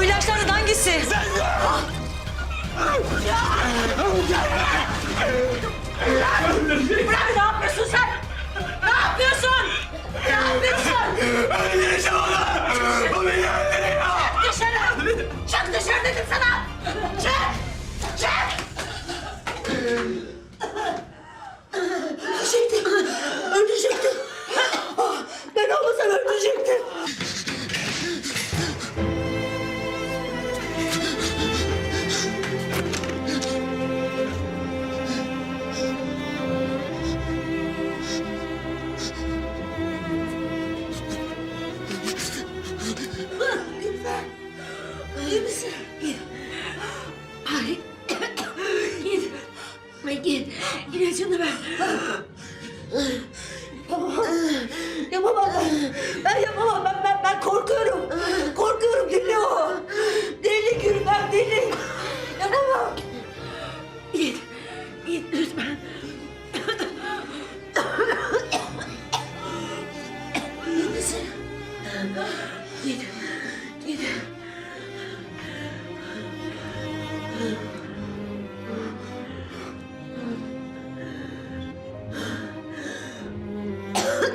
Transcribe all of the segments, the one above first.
Bu ilaçlardan hangisi? Bırak ne yapıyorsun sen? Ne yapıyorsun? Ne yapıyorsun? Öldüreceğim onu! O beni öldürüyor! Dışarı! Çık dışarı dedim sana! Çık! Çık! Git. İlacını ver. Yapamam ben. Ben yapamam. Ben, ben, ben korkuyorum. Korkuyorum. Deli o. Deli Gülben deli.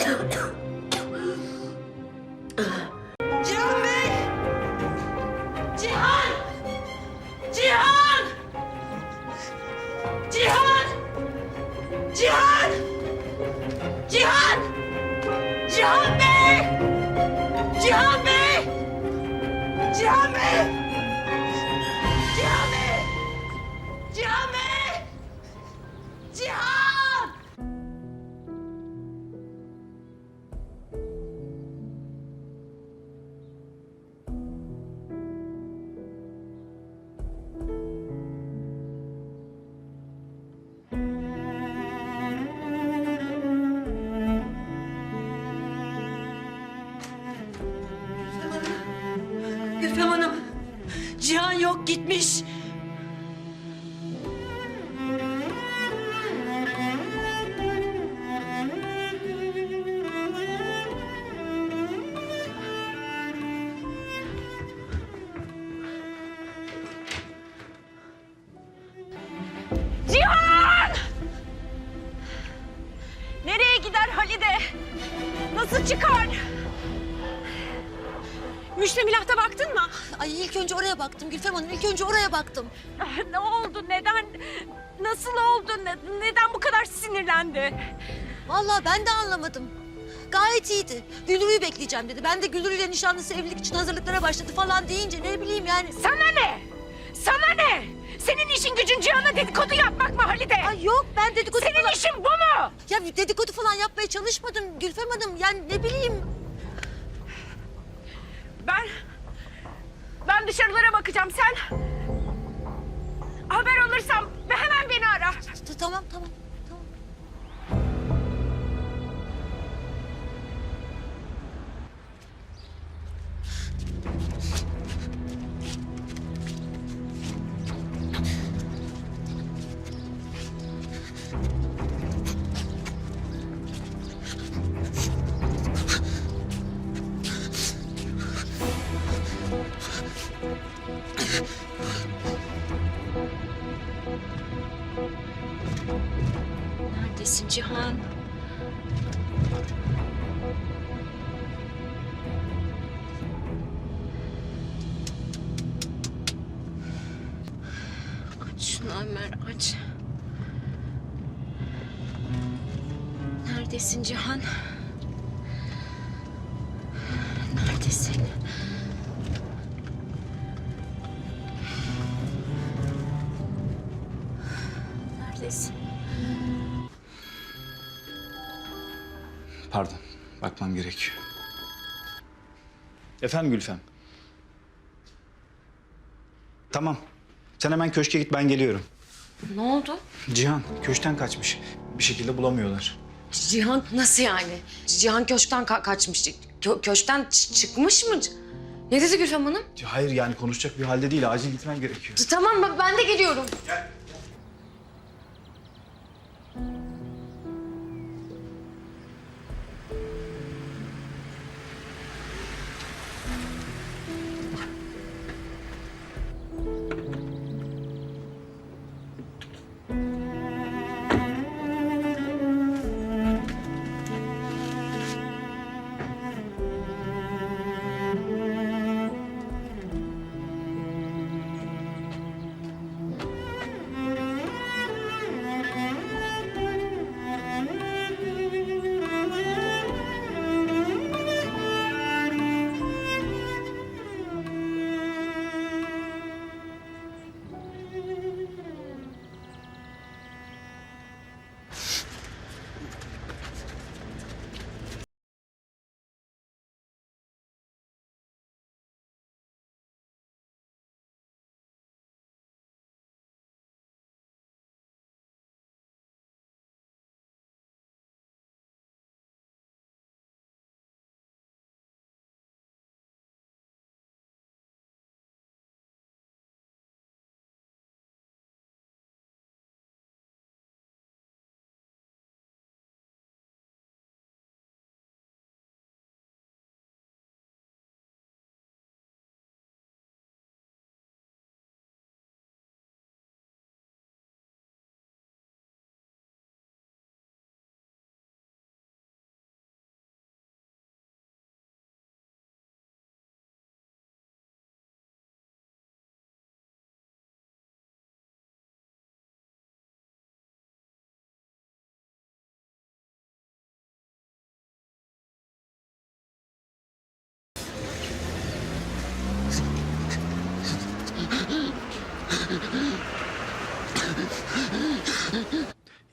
咳 咳 Gülfem Hanım, Cihan yok gitmiş. Cihan! Nereye gider Halide? Nasıl çıkar? Müştemilata baktın mı? Ay ilk önce oraya baktım Gülfem Hanım. ilk önce oraya baktım. Ah, Ne oldu? Neden? Nasıl oldu? Ne- neden bu kadar sinirlendi? Vallahi ben de anlamadım. Gayet iyiydi. Güldürü'yü bekleyeceğim dedi. Ben de Güldürü ile nişanlısı evlilik için hazırlıklara başladı falan deyince ne bileyim yani. Sana ne? Sana ne? Senin işin gücün Cihan'a dedikodu yapmak mı Halide? Ay yok ben dedikodu Senin falan... işin bu mu? Ya dedikodu falan yapmaya çalışmadım Gülfem Hanım. Yani ne bileyim. Ben... Ben dışarılara bakacağım. Sen... Haber alırsam hemen beni ara. Tamam tamam. Neredesin Cihan? Aç şunu Ömer aç. Neredesin Cihan? Neredesin? Neredesin? Pardon, bakmam gerekiyor. Efendim Gülfem? Tamam. Sen hemen köşke git, ben geliyorum. Ne oldu? Cihan, köşkten kaçmış. Bir şekilde bulamıyorlar. Cihan nasıl yani? Cihan köşkten ka- kaçmış. Kö- köşkten çıkmış mı? Ne dedi Gülfem Hanım? Hayır yani konuşacak bir halde değil. Acil gitmen gerekiyor. Tamam ben- ben de geliyorum.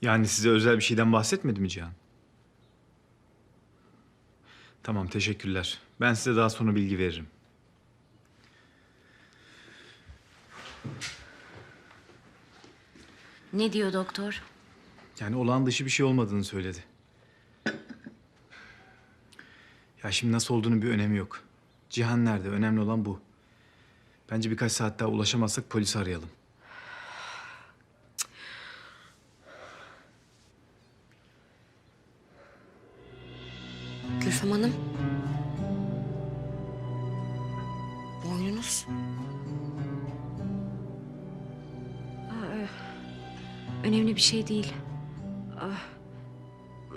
Yani size özel bir şeyden bahsetmedi mi Cihan? Tamam teşekkürler. Ben size daha sonra bilgi veririm. Ne diyor doktor? Yani olağan dışı bir şey olmadığını söyledi. Ya şimdi nasıl olduğunun bir önemi yok. Cihan nerede? Önemli olan bu. Bence birkaç saat daha ulaşamazsak polisi arayalım. Gülfem Hanım. Boynunuz. Önemli bir şey değil. Ah,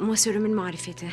masörümün marifeti.